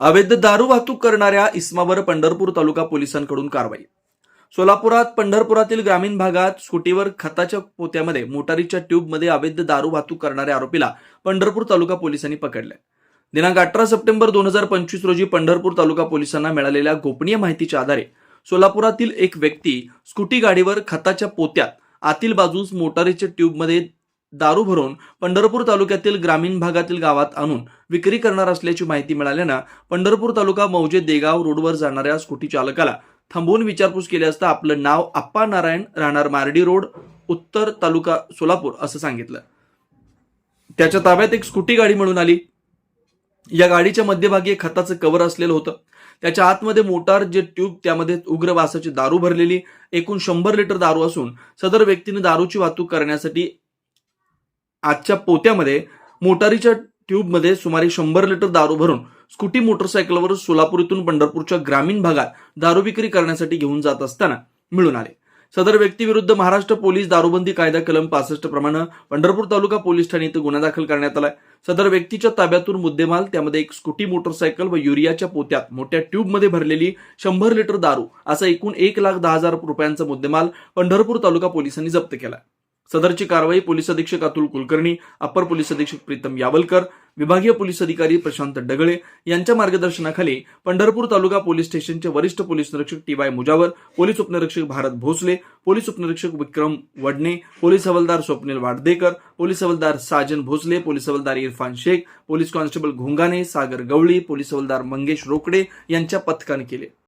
अवैध दारू वाहतूक करणाऱ्या इस्मावर पंढरपूर तालुका पोलिसांकडून कारवाई. सोलापुरात पंढरपुरातील ग्रामीण भागात स्कूटीवर खताच्या पोत्यामध्ये मोटारीच्या ट्यूबमध्ये अवैध दारू वाहतूक करणाऱ्या आरोपीला पंढरपूर तालुका पोलिसांनी पकडले. दिनांक अठरा सप्टेंबर दोन हजार पंचवीस रोजी पंढरपूर तालुका पोलिसांना मिळालेल्या गोपनीय माहितीच्या आधारे सोलापुरातील एक व्यक्ती स्कूटी गाडीवर खताच्या पोत्यात आतील बाजूस मोटारीच्या ट्यूबमध्ये दारू भरून पंढरपूर तालुक्यातील ग्रामीण भागातील गावात आणून विक्री करणार असल्याची माहिती मिळाल्यानं पंढरपूर तालुका मौजे देगाव रोडवर जाणाऱ्या स्कूटी चालकाला थांबवून विचारपूस केली असता आपलं नाव आप्पा नारायण राहणार मार्डी रोड उत्तर तालुका सोलापूर असं सांगितलं. त्याच्या ताब्यात एक स्कूटी गाडी मिळून आली. या गाडीच्या मध्यभागी एक खताचं कव्हर असलेलं होतं. त्याच्या आतमध्ये मोटार जे ट्यूब त्यामध्ये उग्र वासाची दारू भरलेली एकूण शंभर लिटर दारू असून सदर व्यक्तीने दारूची वाहतूक करण्यासाठी आजच्या पोत्यामध्ये मोटारीच्या ट्यूबमध्ये सुमारे शंभर लिटर दारू भरून स्कूटी मोटरसायकलवर सोलापूर इथून पंढरपूरच्या ग्रामीण भागात दारू विक्री करण्यासाठी घेऊन जात असताना मिळून आले. सदर व्यक्तीविरुद्ध महाराष्ट्र पोलीस दारूबंदी कायदा कलम पासष्ट प्रमाणे पंढरपूर तालुका पोलीस ठाणे इथं गुन्हा दाखल करण्यात आलाय. सदर व्यक्तीच्या ताब्यातून मुद्देमाल त्यामध्ये एक स्कूटी मोटरसायकल व युरियाच्या पोत्यात मोठ्या ट्यूबमध्ये भरलेली शंभर लिटर दारू असा एकूण एक लाख दहा हजार रुपयांचा मुद्देमाल पंढरपूर तालुका पोलिसांनी जप्त केला. सदरची कारवाई पोलीस अधीक्षक अतुल कुलकर्णी अप्पर पोलीस अधीक्षक प्रीतम यावलकर विभागीय पोलीस अधिकारी प्रशांत डगळे यांच्या मार्गदर्शनाखाली पंढरपूर तालुका पोलीस स्टेशनचे वरिष्ठ पोलीस निरीक्षक टी वाय मुजावर पोलीस उपनिरीक्षक भारत भोसले पोलीस उपनिरीक्षक विक्रम वडणे पोलीस हवालदार स्वप्नील वाडदेकर पोलीस हवालदार साजन भोसले पोलीस हवालदार Irfan Shaikh police constable Ghongane Sagar Gawali police हवालदार मंगेश रोकडे यांच्या पथकाने केले.